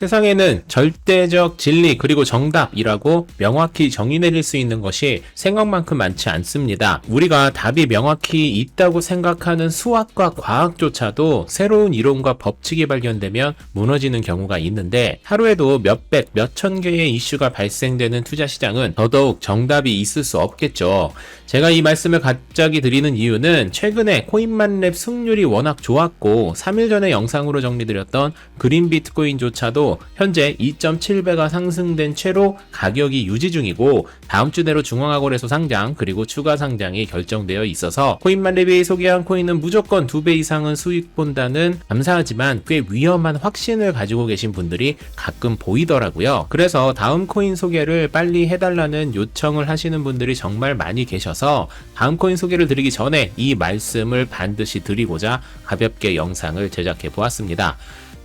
세상에는 절대적 진리 그리고 정답이라고 명확히 정의 내릴 수 있는 것이 생각만큼 많지 않습니다. 우리가 답이 명확히 있다고 생각하는 수학과 과학조차도 새로운 이론과 법칙이 발견되면 무너지는 경우가 있는데 하루에도 몇백, 몇천 개의 이슈가 발생되는 투자 시장은 더더욱 정답이 있을 수 없겠죠. 제가 이 말씀을 갑자기 드리는 이유는 최근에 코인만랩 승률이 워낙 좋았고 3일 전에 영상으로 정리드렸던 그린 비트코인조차도 현재 2.7배가 상승된 채로 가격이 유지 중이고 다음 주 내로 중앙화거래소 상장 그리고 추가 상장이 결정되어 있어서 코인만랩이 소개한 코인은 무조건 2배 이상은 수익 본다는 감사하지만 꽤 위험한 확신을 가지고 계신 분들이 가끔 보이더라고요. 그래서 다음 코인 소개를 빨리 해달라는 요청을 하시는 분들이 정말 많이 계셔서 다음 코인 소개를 드리기 전에 이 말씀을 반드시 드리고자 가볍게 영상을 제작해 보았습니다.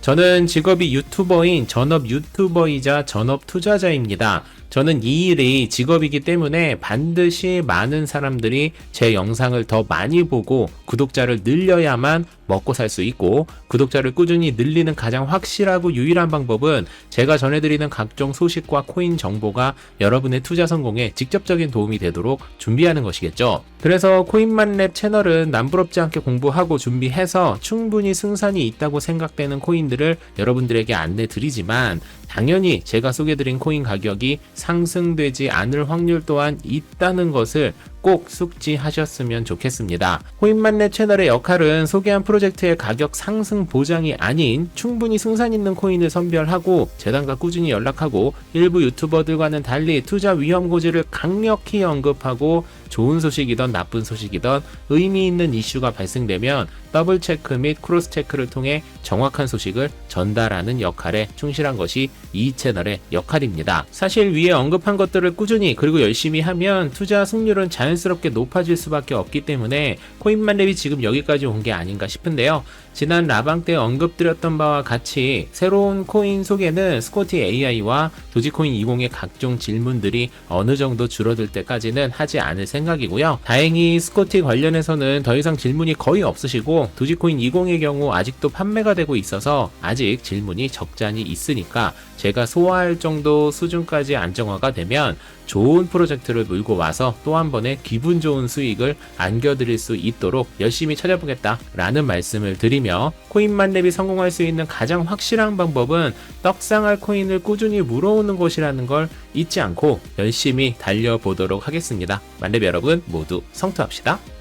저는 직업이 유튜버인 전업 유튜버이자 전업 투자자입니다. 저는 이 일이 직업이기 때문에 반드시 많은 사람들이 제 영상을 더 많이 보고 구독자를 늘려야만 먹고 살 수 있고 구독자를 꾸준히 늘리는 가장 확실하고 유일한 방법은 제가 전해드리는 각종 소식과 코인 정보가 여러분의 투자 성공에 직접적인 도움이 되도록 준비하는 것이겠죠. 그래서 코인만랩 채널은 남부럽지 않게 공부하고 준비해서 충분히 승산이 있다고 생각되는 코인들을 여러분들에게 안내 드리지만 당연히 제가 소개드린 코인 가격이 상승되지 않을 확률 또한 있다는 것을 꼭 숙지하셨으면 좋겠습니다. 코인만랩 채널의 역할은 소개한 프로젝트의 가격 상승 보장이 아닌 충분히 승산 있는 코인을 선별하고 재단과 꾸준히 연락하고 일부 유튜버들과는 달리 투자 위험 고지를 강력히 언급하고 좋은 소식이던 나쁜 소식이던 의미 있는 이슈가 발생되면 더블 체크 및 크로스 체크를 통해 정확한 소식을 전달하는 역할에 충실한 것이 이 채널의 역할입니다. 사실 위에 언급한 것들을 꾸준히 그리고 열심히 하면 투자 승률은 자연스럽게 높아질 수밖에 없기 때문에 코인만랩이 지금 여기까지 온 게 아닌가 싶은데요. 지난 라방 때 언급드렸던 바와 같이 새로운 코인 소개는 스코티 AI와 도지코인 20의 각종 질문들이 어느 정도 줄어들 때까지는 하지 않을 생각 이고요. 다행히 스코티 관련해서는 더 이상 질문이 거의 없으시고 도지코인 20의 경우 아직도 판매가 되고 있어서 아직 질문이 적잖이 있으니까 제가 소화할 정도 수준까지 안정화가 되면 좋은 프로젝트를 물고 와서 또 한 번의 기분 좋은 수익을 안겨드릴 수 있도록 열심히 찾아보겠다 라는 말씀을 드리며 코인만랩이 성공할 수 있는 가장 확실한 방법은 떡상할 코인을 꾸준히 물어오는 것이라는 걸 잊지 않고 열심히 달려보도록 하겠습니다. 만랩 여러분 모두 성투합시다.